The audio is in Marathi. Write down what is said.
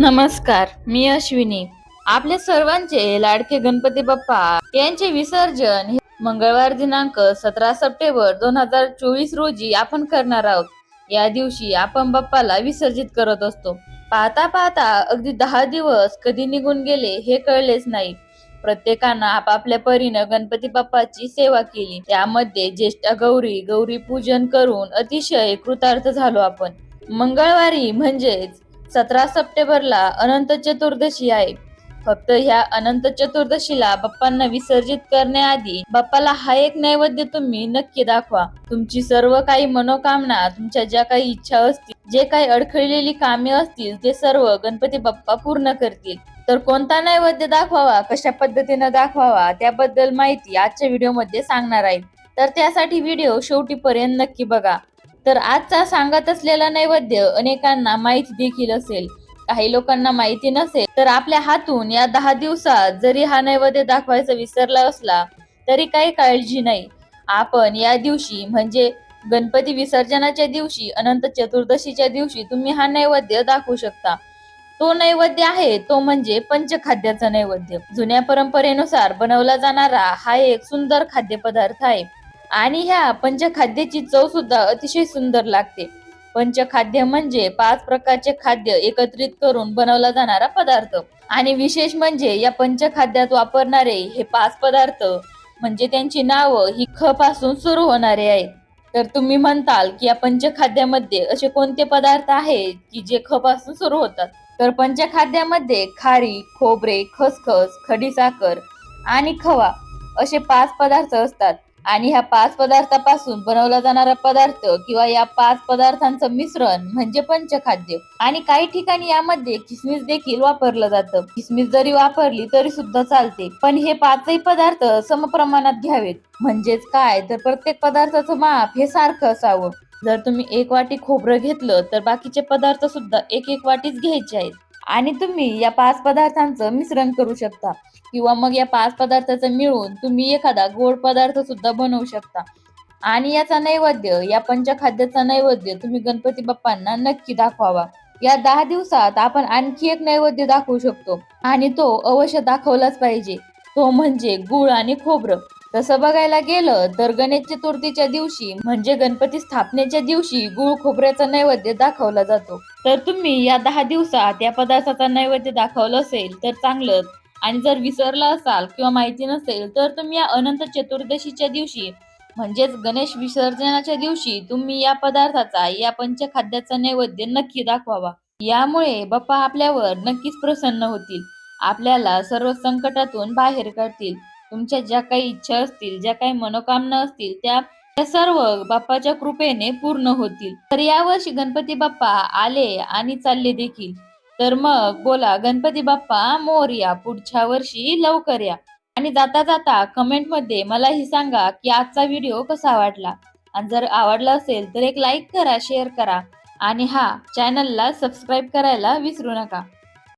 नमस्कार मी अश्विनी. आपल्या सर्वांचे लाडके गणपती बाप्पा यांचे विसर्जन मंगळवार दिनांक सतरा सप्टेंबर दोन हजार चोवीस रोजी आपण करणार आहोत. या दिवशी आपण बाप्पाला विसर्जित करत असतो. पाहता पाहता अगदी दहा दिवस कधी निघून गेले हे कळलेच नाही. प्रत्येकानं आपापल्या परीनं गणपती बाप्पाची सेवा केली. त्यामध्ये ज्येष्ठ गौरी गौरी पूजन करून अतिशय कृतार्थ झालो आपण. मंगळवारी म्हणजेच सतरा सप्टेंबरला अनंत चतुर्दशी आहे. फक्त ह्या अनंत चतुर्दशीला बाप्पांना विसर्जित करण्याआधी बाप्पाला हा एक नैवेद्य तुम्ही नक्की दाखवा. तुमची सर्व काही मनोकामना तुमच्या ज्या काही इच्छा असतील जे काही अडखळलेली कामे असतील ते सर्व गणपती बाप्पा पूर्ण करतील. तर कोणता नैवेद्य दाखवावा कशा पद्धतीनं दाखवावा त्याबद्दल माहिती आजच्या व्हिडिओमध्ये सांगणार आहे. तर त्यासाठी व्हिडिओ शेवटीपर्यंत नक्की बघा. तर आजचा सांगत असलेला नैवेद्य अनेकांना माहिती देखील असेल. काही लोकांना माहिती नसेल तर आपल्या हातून या दहा दिवसात जरी हा नैवेद्य दाखवायचा विसरला असला तरी काही काळजी नाही. आपण या दिवशी म्हणजे गणपती विसर्जनाच्या दिवशी अनंत चतुर्दशीच्या दिवशी तुम्ही हा नैवेद्य दाखवू शकता. तो नैवेद्य आहे तो म्हणजे पंचखाद्याचा नैवेद्य. जुन्या परंपरेनुसार बनवला जाणारा हा एक सुंदर खाद्यपदार्थ आहे. आणि ह्या पंचखाद्याची चव सुद्धा अतिशय सुंदर लागते. पंचखाद्य म्हणजे पाच प्रकारचे खाद्य एकत्रित करून बनवला जाणारा पदार्थ. आणि विशेष म्हणजे या पंचखाद्यात वापरणारे हे पाच पदार्थ म्हणजे त्यांची नावं ही ख पासून सुरू होणारे आहेत तर तुम्ही म्हणताल की या पंचखाद्यामध्ये असे कोणते पदार्थ आहेत की जे ख पासून सुरू होतात? तर पंचखाद्यामध्ये खारी खोबरे खसखस खडीसाखर आणि खवा असे पाच पदार्थ असतात. आणि ह्या पाच पदार्थापासून बनवला जाणारा पदार्थ किंवा या पाच पदार्थांचं मिश्रण म्हणजे पंचखाद्य. आणि काही ठिकाणी यामध्ये किसमिस देखील वापरलं जातं. किसमिस जरी वापरली तरी सुद्धा चालते. पण हे पाचही पदार्थ समप्रमाणात घ्यावेत. म्हणजेच काय? तर प्रत्येक पदार्थाचं माप हे सारखं असावं. जर तुम्ही एक वाटी खोबरं घेतलं तर बाकीचे पदार्थ सुद्धा एक एक वाटीच घ्यायचे आहेत. आणि तुम्ही या पाच पदार्थांचं मिश्रण करू शकता. किंवा मग या पाच पदार्थाचं मिळून तुम्ही एखादा गोड पदार्थ सुद्धा बनवू शकता. आणि याचा नैवेद्य या पंचखाद्याचा नैवेद्य तुम्ही गणपती बाप्पांना नक्की दाखवावा. या दहा दिवसात आपण आणखी एक नैवेद्य दाखवू शकतो. आणि तो अवश्य दाखवलाच पाहिजे. तो म्हणजे गुळ आणि खोबरं. तसं बघायला गेलं तर गणेश चतुर्थीच्या दिवशी म्हणजे गणपती स्थापनेच्या दिवशी गुळ खोबऱ्याचा नैवेद्य दाखवला जातो. तर तुम्ही या दहा दिवसात या पदार्थाचा नैवेद्य दाखवलं असेल तर चांगलंच आणि जर विसरला असाल किंवा माहिती नसेल तर तुम्ही या अनंत चतुर्दशीच्या दिवशी म्हणजेच गणेश विसर्जनाच्या दिवशी तुम्ही या पदार्थाचा या पंचखाद्याचा नैवेद्य नक्की दाखवावा. यामुळे बाप्पा आपल्यावर नक्कीच प्रसन्न होतील. आपल्याला सर्व संकटातून बाहेर काढतील. तुमच्या ज्या काही इच्छा असतील ज्या काही मनोकामना असतील त्या त्या सर्व बाप्पाच्या कृपेने पूर्ण होतील. तर यावर्षी गणपती बाप्पा आले आणि चालले देखील. तर मग बोला गणपती बाप्पा मोरया पुढच्या वर्षी लवकर या. आणि जाता जाता कमेंटमध्ये मला ही सांगा की आजचा व्हिडिओ कसा वाटला. आणि जर आवडला असेल तर एक लाईक करा शेअर करा. आणि हा चॅनलला सबस्क्राईब करायला विसरू नका.